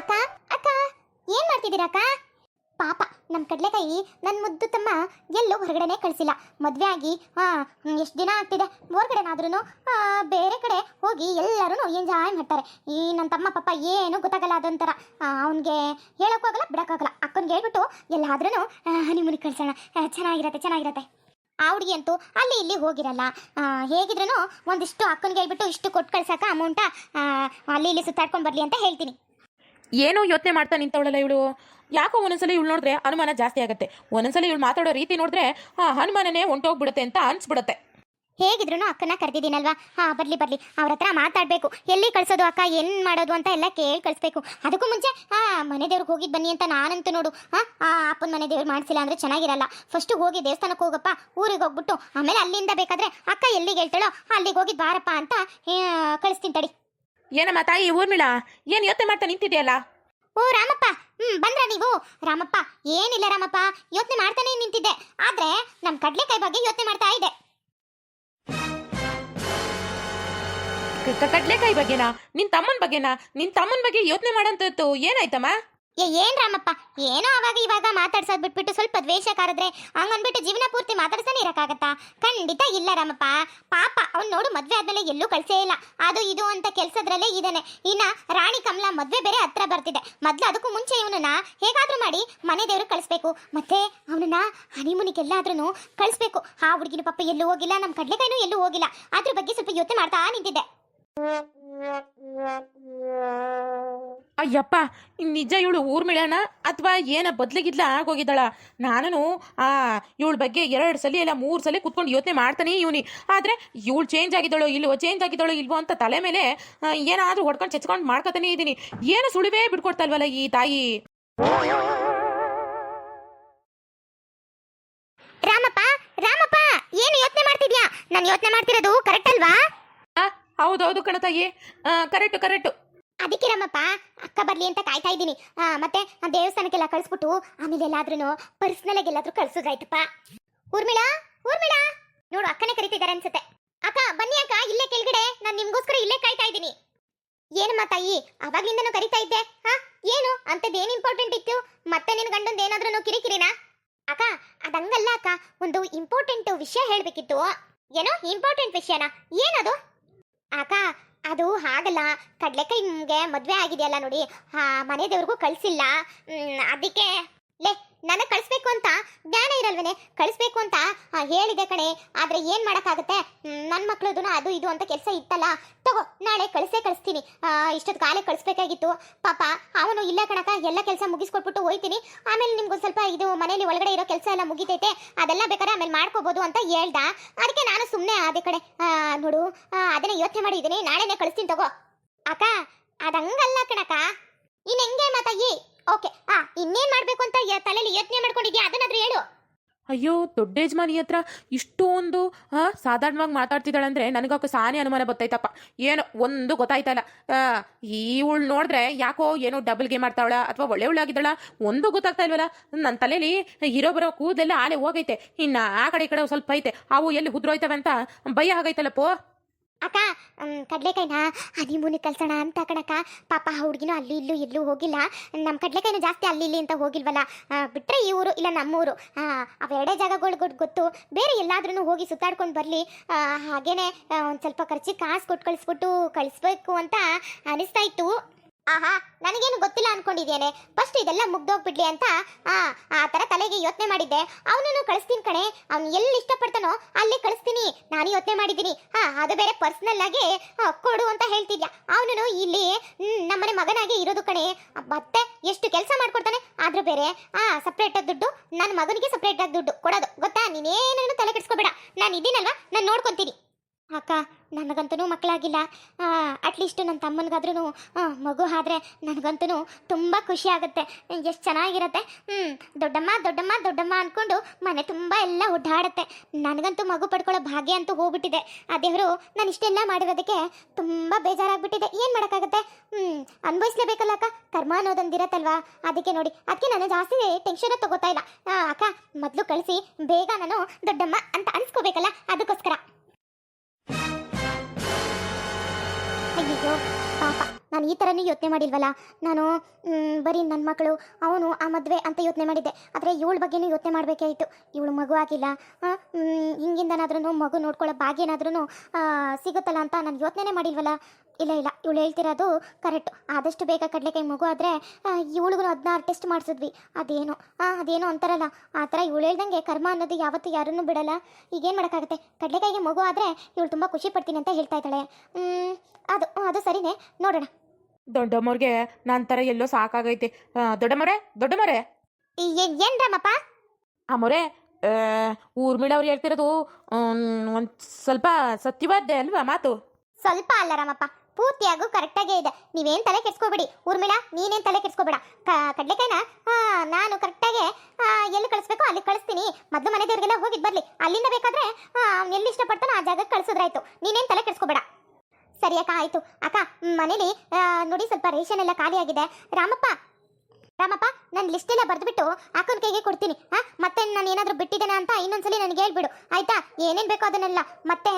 ಅಕ್ಕ ಅಕ್ಕ, ಏನ್ ಮಾಡ್ತಿದ್ದೀರಾ ಅಕ್ಕ? ಪಾಪ ನಮ್ಮ ಕಡಲೆಕಾಯಿ ನನ್ನ ಮುದ್ದು ತಮ್ಮ ಎಲ್ಲೂ ಹೊರಗಡೆನೆ ಕಳಿಸಿಲ್ಲ. ಮದುವೆ ಆಗಿ, ಹಾ ಎಷ್ಟು ದಿನ ಆಗ್ತಿದೆ? ಹೊರಗಡೆನಾದ್ರೂ ಬೇರೆ ಕಡೆ ಹೋಗಿ ಎಲ್ಲರೂ ಎಂಜಾಯ್ ಮಾಡ್ತಾರೆ. ಈ ನನ್ನ ತಮ್ಮ ಪಾಪ ಏನು ಗೊತ್ತಾಗಲ್ಲ ಅದೊಂಥರ. ಅವನಿಗೆ ಹೇಳೋಕ್ಕಾಗಲ್ಲ ಬಿಡೋಕ್ಕಾಗಲ್ಲ ಅಕ್ಕನಿಗೆ ಹೇಳ್ಬಿಟ್ಟು ಎಲ್ಲಾದ್ರೂ ಹನಿಮೂನಿಗೆ ಕಳ್ಸೋಣ. ಚೆನ್ನಾಗಿರತ್ತೆ ಚೆನ್ನಾಗಿರತ್ತೆ. ಆ ಹುಡುಗಿ ಅಂತೂ ಅಲ್ಲಿ ಇಲ್ಲಿ ಹೋಗಿರಲ್ಲ. ಹೇಗಿದ್ರೂ ಒಂದಿಷ್ಟು ಅಕ್ಕನಿಗೆ ಹೇಳ್ಬಿಟ್ಟು ಇಷ್ಟು ಕೊಟ್ಟು ಕಳ್ಸೋಕೆ ಅಮೌಂಟ ಅಲ್ಲಿ ಇಲ್ಲಿ ಸುತ್ತಾಡ್ಕೊಂಡು ಬರಲಿ ಅಂತ ಹೇಳ್ತೀನಿ. ಏನೋ ಯೋಚನೆ ಮಾಡ್ತಾ ನಿಂತವಳಲ್ಲ ಇವಳು? ಯಾಕೋ ಒಂದೊಂದ್ಸಲ ಇವಳು ನೋಡಿದ್ರೆ ಅನುಮಾನ ಜಾಸ್ತಿ ಆಗುತ್ತೆ. ಒಂದೊಂದ್ಸಲ ಇವಳು ಮಾತಾಡೋ ರೀತಿ ನೋಡಿದ್ರೆ, ಆ ಹನುಮಾನನೇ ಹೊಂಟೋಗ್ಬಿಡುತ್ತೆ ಅಂತ ಅನ್ಸ್ಬಿಡುತ್ತೆ. ಹೇಗಿದ್ರು ಅಕ್ಕನ ಕರೆದಿದ್ದೀನಲ್ವಾ? ಹಾ, ಬರ್ಲಿ ಬರ್ಲಿ. ಅವ್ರ ಹತ್ರ ಮಾತಾಡ್ಬೇಕು. ಎಲ್ಲಿ ಕಳ್ಸೋದು ಅಕ್ಕ, ಏನ್ ಮಾಡೋದು ಅಂತ ಎಲ್ಲ ಕೇಳಿ ಕಳಿಸ್ಬೇಕು. ಅದಕ್ಕೂ ಮುಂಚೆ, ಆ ಮನೆ ದೇವ್ರಿಗೆ ಹೋಗಿದ್ ಬನ್ನಿ ಅಂತ ನಾನಂತೂ ನೋಡು. ಹಾ ಆ ಅಪ್ಪನ ಮನೆ ದೇವ್ರು ಮಾಡಿಸಿಲ್ಲ ಅಂದ್ರೆ ಚೆನ್ನಾಗಿರಲ್ಲ. ಫಸ್ಟ್ ಹೋಗಿ ದೇವಸ್ಥಾನಕ್ಕೆ ಹೋಗಪ್ಪ, ಊರಿಗೆ ಹೋಗ್ಬಿಟ್ಟು, ಆಮೇಲೆ ಅಲ್ಲಿಂದ ಬೇಕಾದ್ರೆ ಅಕ್ಕ ಎಲ್ಲಿಗೆ ಹೇಳ್ತಾಳೋ ಅಲ್ಲಿಗೆ ಹೋಗಿ ಬಾರಪ್ಪ ಅಂತ ಕಳಿಸ್ತೀನಿ ತಡಿ. ಏನಮ್ಮ ತಾಯಿ ಊರ್ಮಿಳ? ಏನು ಯೋಚನೆ ಮಾಡ್ತಾ ನಿಂತಿದೆಯಲ್ಲ? ಓ ರಾಮಪ್ಪ. ಹ್ಮ್ ಬಂದ್ರ ನೀವು? ರಾಮಪ್ಪ ಏನಿಲ್ಲ ರಾಮಪ್ಪ. ಯೋಚನೆ ಮಾಡ್ತಾನೆ ನಿಂತಿದ್ದೆ. ಆದ್ರೆ ನಮ್ ಕಡ್ಲೆಕಾಯಿ ಬಗ್ಗೆ ಯೋಚನೆ ಮಾಡ್ತಾ ಇದ್ದೆ. ಕಡ್ಲೆಕಾಯಿ ಬಗ್ಗೆನಾ? ನಿನ್ ತಮ್ಮನ ಬಗ್ಗೆನಾ? ನಿನ್ ತಮ್ಮನ ಬಗ್ಗೆ ಯೋಚನೆ ಮಾಡಂತದ್ದು ಏನಾಯ್ತಮ್ಮ? ಏನ್ ರಾಮಪ್ಪ? ಏನೋ ಅವಾಗ ಇವಾಗ ಮಾತಾಡ್ಸೋದ್ ಬಿಟ್ಬಿಟ್ಟು ಸ್ವಲ್ಪ ದ್ವೇಷ ಕಾರಿದ್ರೆ ಹಂಗನ್ಬಿಟ್ಟು ಜೀವನ ಪೂರ್ತಿ ಮಾತಾಡ್ಸನೇ ಇರಕ್ಕಾಗತ್ತಾ? ಖಂಡಿತ ಇಲ್ಲ ರಾಮಪ್ಪ. ಪಾಪ, ಅವ್ನ್ ನೋಡು ಮದ್ವೆ ಆದ್ಮೇಲೆ ಎಲ್ಲೂ ಕಳ್ಸೇ ಇಲ್ಲ. ಅದು ಇದು ಅಂತ ಕೆಲ್ಸದ್ರಲ್ಲೇ ಇದಾನೆ. ಇನ್ನ ರಾಣಿ ಕಮಲ ಮದ್ವೆ ಬೇರೆ ಹತ್ರ ಬರ್ತಿದೆ. ಮೊದ್ಲು ಅದಕ್ಕೂ ಮುಂಚೆ ಇವನನ್ನ ಹೇಗಾದ್ರೂ ಮಾಡಿ ಮನೆ ದೇವ್ರು ಕಳಿಸ್ಬೇಕು. ಮತ್ತೆ ಅವನನ್ನ ಹನಿಮುನಿಗೆಲ್ಲಾದ್ರೂ ಕಳಿಸ್ಬೇಕು. ಆ ಹುಡುಗಿನ ಪಾಪ ಎಲ್ಲೂ ಹೋಗಿಲ್ಲ, ನಮ್ ಕಡ್ಲೆಕಾಯಿನೂ ಎಲ್ಲೂ ಹೋಗಿಲ್ಲ. ಅದ್ರ ಬಗ್ಗೆ ಸ್ವಲ್ಪ ಯೋಚನೆ ಮಾಡ್ತಾ ನಿಂತಿದ್ದೆ. ಅಯ್ಯಪ್ಪ, ನಿಜ ಇವಳು ಊರ್ ಮಿಳಣ ಅಥವಾ ಏನ ಬದ್ಲಿಗಿದ್ಲ ಆಗೋಗಿದ್ದಾಳ? ನಾನು ಆ, ಇವಳ ಬಗ್ಗೆ ಎರಡು ಸಲ ಇಲ್ಲ, ಮೂರು ಸಲ ಕುತ್ಕೊಂಡು ಯೋಚನೆ ಮಾಡ್ತಾನೆ ಇವನಿ. ಆದ್ರೆ ಇವಳು ಚೇಂಜ್ ಆಗಿದ್ದಾಳೋ ಇಲ್ವೋ ಚೇಂಜ್ ಆಗಿದ್ದಾಳೋ ಇಲ್ವೋ ಅಂತ ತಲೆ ಮೇಲೆ ಏನಾದರೂ ಹೊಡ್ಕೊಂಡು ಚೆಚ್ಕೊಂಡು ಮಾಡ್ಕೊತಾನೆ ಇದ್ದೀನಿ ಏನು ಸುಳಿವೇ ಬಿಟ್ಕೊಡ್ತಲ್ವಲ್ಲ ಈ ತಾಯಿ? ರಾಮಪ್ಪ ರಾಮಪ್ಪ, ಏನು ಯೋಚನೆ ಮಾಡ್ತಿದ್ಯಾ? ನಾನು ಯೋಚನೆ ಮಾಡ್ತಿರೋದು ಕರೆಕ್ಟ್ ಅಲ್ವಾ? ಹೌದೌದು ಕಣತಾಯಿ ಕರೆಕ್ಟು ಕರೆಕ್ಟು. ಅದಕ್ಕೆ ನಮ್ಮಪ್ಪ ಅಕ್ಕ ಬರ್ಲಿ ಅಂತ ಕಾಯ್ತಾ ಇದ್ದೀನಿ. ಮತ್ತೆ ಆ ದೇವಸ್ಥಾನಕ್ಕೆಲ್ಲ ಕಳಿಸ್ಬಿಟ್ಟು ಆಮೇಲೆ ಎಲ್ಲಾದ್ರೂ ಪರ್ಸನಲ್ ಎಲ್ಲಾದ್ರೂ ಕಳ್ಸೋದಾಯ್ತಪ್ಪ ಊರ್ಮಿಳಾ ಊರ್ಮಿಳಾ. ನೋಡು, ಅಕ್ಕನೇ ಕರಿತಿದ್ದಾರೆ ಅನ್ಸುತ್ತೆ. ಅಕ್ಕ, ಬನ್ನಿ ಅಕ್ಕ, ಇಲ್ಲೇ ಕೆಳಗಡೆ. ನಾನು ನಿಮ್ಗೋಸ್ಕರ ಇಲ್ಲೇ ಕಾಯ್ತಾ ಇದ್ದೀನಿ. ಏನಮ್ಮ ತಾಯಿ, ಅವಾಗ್ಲಿಂದನೂ ಕರಿತಾ ಇದ್ದೆ. ಹಾ ಏನು? ಅಂತದೇನು ಇಂಪಾರ್ಟೆಂಟ್ ಇತ್ತು? ಮತ್ತೆ ನಿನ್ ಗಂಡಂದು ಏನಾದ್ರೂ ಕಿರಿಕಿರಿನಾ? ಅಕ್ಕ, ಅದಂಗಲ್ಲ ಅಕ್ಕ. ಒಂದು ಇಂಪಾರ್ಟೆಂಟ್ ವಿಷಯ ಹೇಳ್ಬೇಕಿತ್ತು. ಏನೋ ಇಂಪಾರ್ಟೆಂಟ್ ವಿಷಯನಾ? ಏನದು? ಅಕ್ಕ ಅದು ಹಾಗಲ್ಲ. ಕಡ್ಲೆಕಾಯಿಗೆ ಮದುವೆ ಆಗಿದೆಯಲ್ಲ ನೋಡಿ. ಮನೆ ದೇವ್ರಿಗೂ ಕಳಿಸಿಲ್ಲ. ಅದಕ್ಕೆ, ಲೇ, ನನಗೆ ಕಳಿಸ್ಬೇಕು ಅಂತ ಜ್ಞಾನ ಇರಲ್ವೇನೆ ಕಳಿಸ್ಬೇಕು ಅಂತ ಹೇಳಿದೆ ಕಣೆ. ಆದ್ರೆ ಏನ್ ಮಾಡಕ್ಕಾಗುತ್ತೆ? ನನ್ನ ಮಕ್ಳದು ಅದು ಇದು ಅಂತ ಕೆಲಸ ಇತ್ತಲ್ಲ? ತಗೋ, ನಾಳೆ ಕಳಿಸೇ ಕಳಿಸ್ತೀನಿ. ಇಷ್ಟೊತ್ತು ಕಾಲೇ ಕಳಿಸ್ಬೇಕಾಗಿತ್ತು. ಪಾಪ, ಅವನು ಇಲ್ಲ ಕಣಕ, ಎಲ್ಲ ಕೆಲಸ ಮುಗಿಸ್ಕೊಟ್ಬಿಟ್ಟು ಹೋಯ್ತೀನಿ. ಆಮೇಲೆ ನಿಮ್ಗೊಂದು ಸ್ವಲ್ಪ ಇದು ಮನೇಲಿ ಒಳಗಡೆ ಇರೋ ಕೆಲಸ ಎಲ್ಲ ಮುಗಿತೈತೆ. ಅದೆಲ್ಲ ಬೇಕಾದ್ರೆ ಆಮೇಲೆ ಮಾಡ್ಕೋಬೋದು ಅಂತ ಹೇಳ್ದ. ಅದಕ್ಕೆ ನಾನು ಸುಮ್ಮನೆ ಆದೆ ಕಡೆ ನೋಡು ಅದನ್ನ ಯೋಚನೆ ಮಾಡಿದೀನಿ ನಾಳೆನೇ ಕಳಿಸ್ತೀನಿ ತಗೋ. ಅಕ್ಕ, ಅದಂಗಲ್ಲ ಕಣಕ. ಇನ್ ಹೆಂಗೆ ಮಾತಾಗಿ ಓಕೆ, ಆ, ಇನ್ನೇನ್ ಮಾಡ್ಬೇಕು ಅಂತ ತಲೆಯಲ್ಲಿ ಯೋಚನೆ ಮಾಡ್ಕೊಂಡಿದ್ಯಾ? ಅದನ್ನಾದ್ರೂ ಹೇಳು ಅಯ್ಯೋ ದೊಡ್ಡ ಯಜಮಾನಿ ಹತ್ರ ಇಷ್ಟೊಂದು ಆ, ಸಾಧಾರಣವಾಗಿ ಮಾತಾಡ್ತಿದ್ದಾಳಂದ್ರೆ ನನಗಾಕ ಸಾನೆ ಅನುಮಾನ ಬರ್ತೈತಪ್ಪ ಏನೋ ಒಂದು ಗೊತ್ತಾಯ್ತಲ್ಲ ಇವಳು ನೋಡಿದ್ರೆ ಯಾಕೋ ಏನೋ ಡಬಲ್ ಗೇಮ್ ಮಾಡ್ತಾವಳ ಅಥವಾ ಒಳ್ಳೆ ಒಳ್ಳೆ ಒಂದು ಗೊತ್ತಾಗ್ತಾ ಇಲ್ವಲ್ಲ? ನನ್ನ ತಲೆಯಲ್ಲಿ ಇರೋ ಬರೋ ಕೂದಲೆಲ್ಲ ಆಲೆ ಹೋಗೈತೆ. ಇನ್ನು ಆ ಕಡೆ ಈ ಕಡೆ ಸ್ವಲ್ಪ ಐತೆ. ಅವು ಎಲ್ಲಿ ಹುದ್ರೋಯ್ತವೆ ಅಂತ ಭಯ ಆಗೈತಲ್ಲಪ್ಪೋ. ಅಕ್ಕ ಕಡಲೆಕಾಯಿನ? ಕಡ್ಲೆಕಾಯಿನ ಹನಿಮೂನಿ ಕಳ್ಸೋಣ ಅಂತ ಕಣಕ್ಕ. ಪಾಪ, ಆ ಹುಡ್ಗಿನೂ ಅಲ್ಲಿ ಇಲ್ಲೂ ಇಲ್ಲೂ ಹೋಗಿಲ್ಲ. ನಮ್ಮ ಕಡಲೆಕಾಯಿನ ಜಾಸ್ತಿ ಅಲ್ಲಿ ಇಲ್ಲಿ ಅಂತ ಹೋಗಿಲ್ವಲ್ಲ? ಬಿಟ್ಟರೆ ಈ ಊರು ಇಲ್ಲ ನಮ್ಮೂರು. ಅವೆರಡೇ ಜಾಗಗಳು ಗೊತ್ತು. ಬೇರೆ ಎಲ್ಲಾದ್ರೂ ಹೋಗಿ ಸುತ್ತಾಡ್ಕೊಂಡು ಬರಲಿ. ಹಾಗೇನೆ ಒಂದು ಸ್ವಲ್ಪ ಖರ್ಚಿಗೆ ಕಾಸು ಕೊಟ್ಟು ಕಳಿಸ್ಬಿಟ್ಟು ಕಳಿಸ್ಬೇಕು ಅಂತ ಅನಿಸ್ತಾ ಇತ್ತು. ಆಹಾ, ನನಗೇನು ಗೊತ್ತಿಲ್ಲ ಅನ್ಕೊಂಡಿದ್ದೇನೆ ಫಸ್ಟ್ ಇದೆಲ್ಲ ಮುಗ್ದೋಗ್ಬಿಡ್ಲಿ ಅಂತ, ಆ ಆ ಥರ ತಲೆಗೆ ಯೋಚನೆ ಮಾಡಿದ್ದೆ. ಅವನನ್ನು ಕಳಿಸ್ತೀನಿ ಕಣೆ. ಅವ್ನು ಎಲ್ಲಿ ಇಷ್ಟಪಡ್ತಾನೋ ಅಲ್ಲಿ ಕಳಿಸ್ತೀನಿ. ನಾನು ಯೋಚನೆ ಮಾಡಿದ್ದೀನಿ. ಹಾ, ಅದು ಬೇರೆ ಪರ್ಸ್ನಲ್ ಆಗಿ ಕೊಡು ಅಂತ ಹೇಳ್ತಿದ್ಯಾ. ಅವನು ಇಲ್ಲಿ ನಮ್ಮನೆ ಮಗನಾಗಿ ಇರೋದು ಕಣೆ. ಮತ್ತೆ ಎಷ್ಟು ಕೆಲಸ ಮಾಡ್ಕೊಡ್ತಾನೆ? ಆದ್ರೂ ಬೇರೆ. ಆ ಸಪ್ರೇಟ್ ಆಗಿ ದುಡ್ಡು. ನನ್ನ ಮಗನಿಗೆ ಸಪ್ರೇಟ್ ಆಗಿ ದುಡ್ಡು. ಕೊಡೋದು. ಗೊತ್ತಾ? ನೀನೇನನ್ನು ತಲೆ ಕೆಡಿಸ್ಕೋಬೇಡ. ನಾನು ಇದ್ದೀನಲ್ವಾ? ನಾನು ನೋಡ್ಕೊಂತೀನಿ. ಅಕ್ಕ ನನಗಂತೂ ಮಕ್ಕಳಾಗಿಲ್ಲ. ಅಟ್ಲೀಸ್ಟ್ ನನ್ನ ತಮ್ಮನಿಗಾದ್ರೂ ಮಗು ಆದ್ರೆ ನನಗಂತೂ ತುಂಬ ಖುಷಿ ಆಗುತ್ತೆ. ಎಷ್ಟು ಚೆನ್ನಾಗಿರುತ್ತೆ. ಹ್ಞೂ ದೊಡ್ಡಮ್ಮ ದೊಡ್ಡಮ್ಮ ದೊಡ್ಡಮ್ಮ ಅಂದ್ಕೊಂಡು ಮನೆ ತುಂಬ ಎಲ್ಲ ಓಡಾಡುತ್ತೆ. ನನಗಂತೂ ಮಗು ಪಡ್ಕೊಳ್ಳೋ ಭಾಗ್ಯ ಅಂತೂ ಹೋಗ್ಬಿಟ್ಟಿದೆ. ಆ ದೇವರು ನಾನು ಇಷ್ಟೆಲ್ಲ ಮಾಡಿರೋದಕ್ಕೆ ತುಂಬ ಬೇಜಾರಾಗ್ಬಿಟ್ಟಿದೆ. ಏನು ಮಾಡೋಕ್ಕಾಗುತ್ತೆ? ಹ್ಞೂ ಅನುಭವಿಸ್ಲೇಬೇಕಲ್ಲ ಅಕ್ಕ. ಕರ್ಮ ಅನ್ನೋದೊಂದಿರತ್ತಲ್ವಾ ಅದಕ್ಕೆ ನೋಡಿ ಅದಕ್ಕೆ ನಾನು ಜಾಸ್ತಿ ಟೆನ್ಷನ್ ತಗೋತಾ ಇಲ್ಲ. ಅಕ್ಕ, ಮೊದಲು ಕಳಿಸಿ, ಬೇಗ ನಾನು ದೊಡ್ಡಮ್ಮ ಅಂತ ಅನ್ಸ್ಕೋಬೇಕಲ್ಲ, ಅದಕ್ಕೋಸ್ಕರ. ಅಯ್ಯೋ, ಪಾಪ. ನಾನು ಈ ಥರನೂ ಯೋಚನೆ ಮಾಡಿಲ್ವಲ್ಲ? ನಾನು ಬರೀ ನನ್ನ ಮಕ್ಕಳು ಅವನು ಆ ಮದುವೆ ಅಂತ ಯೋಚನೆ ಮಾಡಿದ್ದೆ. ಆದರೆ ಇವಳ ಬಗ್ಗೆನೂ ಯೋಚನೆ ಮಾಡಬೇಕಾಯಿತು. ಇವಳು ಮಗು ಆಗಿಲ್ಲ. ಹಿಂಗಿಂದನಾದ್ರೂ ಮಗು ನೋಡ್ಕೊಳ್ಳೋ ಭಾಗ್ಯನಾದ್ರೂ ಸಿಗುತ್ತಲ್ಲ ಅಂತ ನಾನು ಯೋಚನೆ ಮಾಡಿಲ್ವಲ್ಲ? ಇಲ್ಲ ಇಲ್ಲ ಇವಳು ಹೇಳ್ತಿರೋದು ಕರೆಕ್ಟು ಆದಷ್ಟು ಬೇಗ ಕಡಲೆಕಾಯಿ ಮಗು ಆದರೆ ಇವಳಿಗೂ ಹದಿನಾರು ಟೆಸ್ಟ್ ಮಾಡಿಸಿದ್ವಿ. ಅದೇನು ಹಾಂ ಅದೇನು ಅಂತಾರಲ್ಲ. ಆ ಥರ ಇವಳು ಹೇಳ್ದಂಗೆ ಕರ್ಮ ಅನ್ನೋದು ಯಾವತ್ತೂ ಯಾರನ್ನೂ ಬಿಡಲ್ಲ. ಈಗೇನು ಮಾಡೋಕ್ಕಾಗುತ್ತೆ? ಕಡಲೆಕಾಯಿಗೆ ಮಗು ಆದರೆ ಇವಳು ತುಂಬ ಖುಷಿ ಪಡ್ತೀನಿ ಅಂತ ಹೇಳ್ತಾ ಇದ್ದಾಳೆ. ಅದು ಅದು ಸರಿನೇ. ನೋಡೋಣ. ದೊಡ್ಡಮ್ಮವ್ರಿಗೆ ನನ್ನ ಥರ ಎಲ್ಲೋ ಸಾಕಾಗೈತೆ. ದೊಡ್ಡಮರೆ ದೊಡ್ಡಮ್ಮರೇ ದೊಡ್ಡಮ್ಮರೇ? ಏನು ರಾಮಪ್ಪ ಆ ಮೊರೆ ಊರ್ಮಿಳವ್ರು ಹೇಳ್ತಿರೋದು ಒಂದು ಸ್ವಲ್ಪ ಸತ್ಯವಾದ್ದೆ ಅಲ್ವಾ ಮಾತು? ಸ್ವಲ್ಪ ಅಲ್ಲ ರಾಮಪ್ಪ. ಪೂರ್ತಿಯಾಗೂ ಕರೆಕ್ಟಾಗೇ ಇದೆ. ನೀವೇನು ತಲೆ ಕೆಡ್ಸ್ಕೋಬೇಡಿ. ಊರ್ಮಿಳಾ, ನೀನೇನು ತಲೆ ಕೆಡ್ಸ್ಕೋಬೇಡ. ಹಾ ನಾನು ಕರೆಕ್ಟಾಗಿ ಎಲ್ಲಿ ಕಳಿಸ್ಬೇಕು ಅಲ್ಲಿ ಕಳಿಸ್ತೀನಿ. ಮೊದಲು ಮನೆ ದೇವ್ರಿಗೆಲ್ಲ ಹೋಗಿದ್ ಬರಲಿ. ಅಲ್ಲಿಂದ ಬೇಕಾದ್ರೆ ಎಲ್ಲಿ ಇಷ್ಟಪಡ್ತಾನೋ ಆ ಜಾಗಕ್ಕೆ ಕಳಿಸಿದ್ರಾಯ್ತು. ನೀನೇನು ತಲೆ ಕೆಡ್ಸ್ಕೊಬೇಡ. ಸರಿ ಅಕ್ಕ, ಆಯಿತು. ಅಕ್ಕ, ಮನೇಲಿ ನೋಡಿ ಸ್ವಲ್ಪ ರೇಷನ್ ಎಲ್ಲ ಖಾಲಿ ಆಗಿದೆ ರಾಮಪ್ಪ ರಾಮಪ್ಪ ನನ್ನ ಲಿಸ್ಟ್ ಎಲ್ಲ ಬರೆದ್ಬಿಟ್ಟು ಅಕ್ಕನ ಕೈಗೆ ಕೊಡ್ತೀನಿ. ಹಾ ಮತ್ತೆ ನಾನು ಏನಾದರೂ ಬಿಟ್ಟಿದ್ದೇನೆ ಅಂತ ಇನ್ನೊಂದ್ಸಲಿ ನನಗೆ ಹೇಳ್ಬಿಡು. ಆಯ್ತಾ? ಏನೇನು ಬೇಕೋ ಅದನ್ನೆಲ್ಲ. ಮತ್ತೆ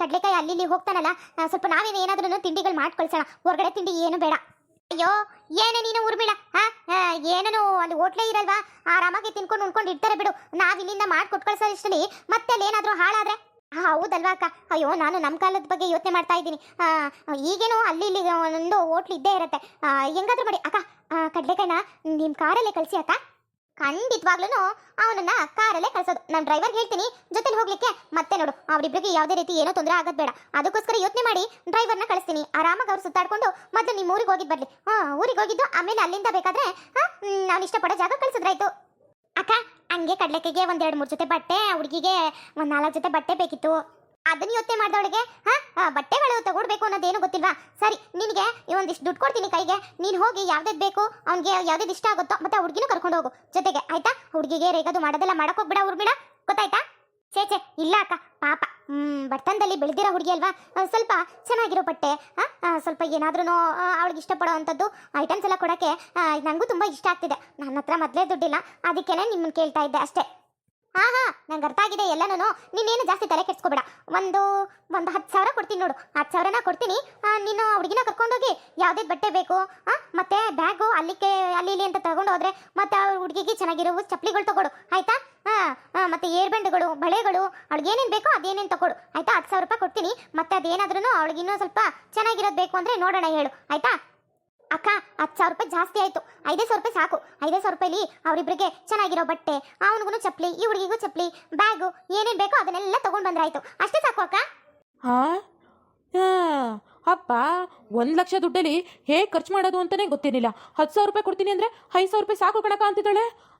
ಕಡಲೆಕಾಯಿ ಅಲ್ಲಿ ಇಲ್ಲಿ ಹೋಗ್ತಾನಲ್ಲ ಸ್ವಲ್ಪ ನಾವೇನು ಏನಾದ್ರೂ ತಿಂಡಿಗಳು ಮಾಡ್ಕೊಳ್ಸೋಣ. ಹೊರಗಡೆ ತಿಂಡಿ ಏನು ಬೇಡ. ಅಯ್ಯೋ, ಏನೇ ನೀನು ಉರ್ಮಿಳ ಹಾ ಏನೇನು ಅಲ್ಲಿ ಹೋಟ್ಲೇ ಇರಲ್ವಾ? ಆರಾಮಾಗಿ ತಿನ್ಕೊಂಡು ಉಣ್ಕೊಂಡು ಇರ್ತಾರೆ ಬಿಡು. ನಾವು ಇಲ್ಲಿಂದ ಮಾಡಿ ಕೊಟ್ಕೊಳ್ಸೋ ಮತ್ತೆ ಅಲ್ಲಿ ಏನಾದರೂ ಹಾಳಾದ್ರೆ? ಆ, ಹೌದಲ್ವಾ ಅಕ್ಕ? ಅಯ್ಯೋ ನಾನು ನಮ್ಮ ಕಾಲದ ಬಗ್ಗೆ ಯೋಚನೆ ಮಾಡ್ತಾ ಇದ್ದೀನಿ. ಈಗೇನು ಅಲ್ಲಿ ಇಲ್ಲಿ ಒಂದು ಹೋಟ್ಲ್ ಇದ್ದೇ ಇರುತ್ತೆ. ಹೆಂಗಾದ್ರೂ ಮಾಡಿ. ಅಕ್ಕ ಕಡ್ಲೆಕಾಯಿನ ನಿಮ್ಮ ಕಾರಲ್ಲೇ ಕಳಿಸಿ ಅಕ್ಕ ಖಂಡಿತವಾಗ್ಲೂ ಅವನನ್ನ ಕಾರಲ್ಲೇ ಕಳಿಸೋದು. ನಾನು ಡ್ರೈವರ್ಗೆ ಹೇಳ್ತೀನಿ ಜೊತೆಲಿ ಹೋಗ್ಲಿಕ್ಕೆ ಮತ್ತೆ ನೋಡು. ಅವರಿಬ್ಬರಿಗೆ ಯಾವುದೇ ರೀತಿ ಏನೋ ತೊಂದರೆ ಆಗೋದು ಬೇಡ. ಅದಕ್ಕೋಸ್ಕರ ಯೋಚನೆ ಮಾಡಿ ಡ್ರೈವರ್ನ ಕಳಿಸ್ತೀನಿ. ಆರಾಮಾಗಿ ಅವ್ರು ಸುತ್ತಾಡ್ಕೊಂಡು ಮೊದಲು ನಿಮ್ಮ ಊರಿಗೆ ಹೋಗಿದ್ದು ಬರಲಿ. ಹಾಂ ಊರಿಗೆ ಹೋಗಿದ್ದು ಆಮೇಲೆ ಅಲ್ಲಿಂದ ಬೇಕಾದ್ರೆ ನಾನು ಇಷ್ಟಪಡೋ ಜಾಗ ಕಳ್ಸಿದ್ರಾಯ್ತು. ಅಕ್ಕ, ಹಂಗೆ ಕಡ್ಲೆಕಾಯಿಗೆ ಒಂದೆರಡು ಮೂರು ಜೊತೆ ಬಟ್ಟೆ, ಹುಡುಗಿಗೆ ಒಂದ್ ನಾಲ್ಕು ಜೊತೆ ಬಟ್ಟೆ ಬೇಕಿತ್ತು. ಅದನ್ನ ಯೋಚನೆ ಮಾಡಿದವಳಿಗೆ ಹಾ ಬಟ್ಟೆಗಳು ತಗೊಡ್ಬೇಕು ಅನ್ನೋದೇನು ಗೊತ್ತಿಲ್ವಾ? ಸರಿ, ನಿನಗೆ ಒಂದಿಷ್ಟು ದುಡ್ಡು ಕೊಡ್ತೀನಿ ಕೈಗೆ. ನೀನು ಹೋಗಿ ಯಾವ್ದು ಬೇಕು, ಅವ್ನಿಗೆ ಯಾವ್ದು ಇಷ್ಟ ಆಗುತ್ತೋ ಮತ್ತೆ ಹುಡುಗಿನೂ ಕರ್ಕೊಂಡು ಹೋಗು. ಜೊತೆಗೆ, ಆಯ್ತಾ? ಹುಡುಗಿಗೆ ರೇಗದು ಮಾಡೋದೆಲ್ಲ ಮಾಡಕ್ ಹೋಗ್ಬಿಡ ಉರ್ಮಿಳ ಗೊತ್ತಾಯ್ತಾ? ಛೇ ಛೇ, ಇಲ್ಲ ಅಕ್ಕ, ಪಾಪ. ಬರ್ತನದಲ್ಲಿ ಬೆಳೆದಿರೋ ಹುಡುಗಿ ಅಲ್ವಾ? ಸ್ವಲ್ಪ ಚೆನ್ನಾಗಿರೋ ಬಟ್ಟೆ ಸ್ವಲ್ಪ ಏನಾದ್ರೂ ಅವಳಿಗೆ ಇಷ್ಟಪಡೋ ಅಂಥದ್ದು ಐಟಮ್ಸ್ ಎಲ್ಲ ಕೊಡೋಕ್ಕೆ ನನಗೂ ತುಂಬ ಇಷ್ಟ ಆಗ್ತಿದೆ. ನನ್ನ ಹತ್ರ ಮೊದಲೇ ದುಡ್ಡಿಲ್ಲ, ಅದಕ್ಕೇನೆ ನಿಮ್ಮನ್ನ ಕೇಳ್ತಾ ಇದ್ದೆ ಅಷ್ಟೇ. ಹಾ ಹಾ ನಂಗೆ ಅರ್ಥ ಆಗಿದೆ ಎಲ್ಲನೂ ನೀನೇನು ಜಾಸ್ತಿ ತಲೆ ಕೆಡ್ಸ್ಕೊಬೇಡ. ಒಂದು ಒಂದು ಹತ್ತು ಸಾವಿರ ಕೊಡ್ತೀನಿ ನೋಡು. ಹತ್ತು ಸಾವಿರನ ಕೊಡ್ತೀನಿ. ನೀನು ಹುಡುಗಿನ ಕರ್ಕೊಂಡೋಗಿ ಯಾವುದೇ ಬಟ್ಟೆ ಬೇಕು ಹಾ ಮತ್ತೆ ಬ್ಯಾಗು ಅಲ್ಲಿಗೆ ಅಲ್ಲಿ, ಇಲ್ಲಿ ಅಂತ ತಗೊಂಡು ಹೋದ್ರೆ ಮತ್ತೆ ಹುಡುಗಿಗೆ ಚೆನ್ನಾಗಿರೋ ಚಪ್ಪಲಿಗಳು ತಗೊಡು. ಆಯ್ತಾ? ಹಾ, ಮತ್ತೆ ಏರ್ಬೆಂಡ್ಗಳು ಬಳೆಗಳು ಅವಳಿಗೆ ಬೇಕೋ ಅದೇನೇನು ತಗೊಡು ಆಯ್ತಾ? ಹತ್ತು ಸಾವಿರ ರೂಪಾಯಿ ಕೊಡ್ತೀನಿ. ಮತ್ತೆ ಅದೇನಾದ್ರೂ ಅವಳಿಗೆ ಸ್ವಲ್ಪ ಚೆನ್ನಾಗಿರೋದು ಬೇಕು ಅಂದರೆ ನೋಡೋಣ ಹೇಳು. ಆಯ್ತಾ? ಅಕ್ಕ ಹತ್ತು ಸಾವಿರ ರೂಪಾಯಿ ಜಾಸ್ತಿ ಆಯ್ತು. ಐದೇ ಸಾವಿರ ರೂಪಾಯಿ ಸಾಕು. ಐದೇ ಸಾವಿರ ರೂಪಾಯಿಲಿ ಅವರಿಬ್ಬರಿಗೆ ಚೆನ್ನಾಗಿರೋ ಬಟ್ಟೆ ಅವನಿಗೂ ಚಪ್ಪಲಿ ಈ ಹುಡುಗಿಗೂ ಚಪ್ಪಲಿ ಬ್ಯಾಗು ಏನೇನು ಬೇಕೋ ಅದನ್ನೆಲ್ಲ ತೊಗೊಂಡು ಬಂದ್ರಾಯ್ತು. ಅಷ್ಟೇ ಸಾಕು ಅಕ್ಕ? ಹಾ? ಆ, ಅಪ್ಪ ಒಂದು ಲಕ್ಷ ದುಡ್ಡಲ್ಲಿ ಹೇಗೆ ಖರ್ಚು ಮಾಡೋದು ಅಂತಲೇ ಗೊತ್ತಿರಲಿಲ್ಲ. ಹತ್ತು ಸಾವಿರ ರೂಪಾಯಿ ಕೊಡ್ತೀನಿ ಅಂದರೆ ಐದು ಸಾವಿರ ರೂಪಾಯಿ ಸಾಕು ಕಣಕ ಅಂತಿದ್ದಾಳೆ.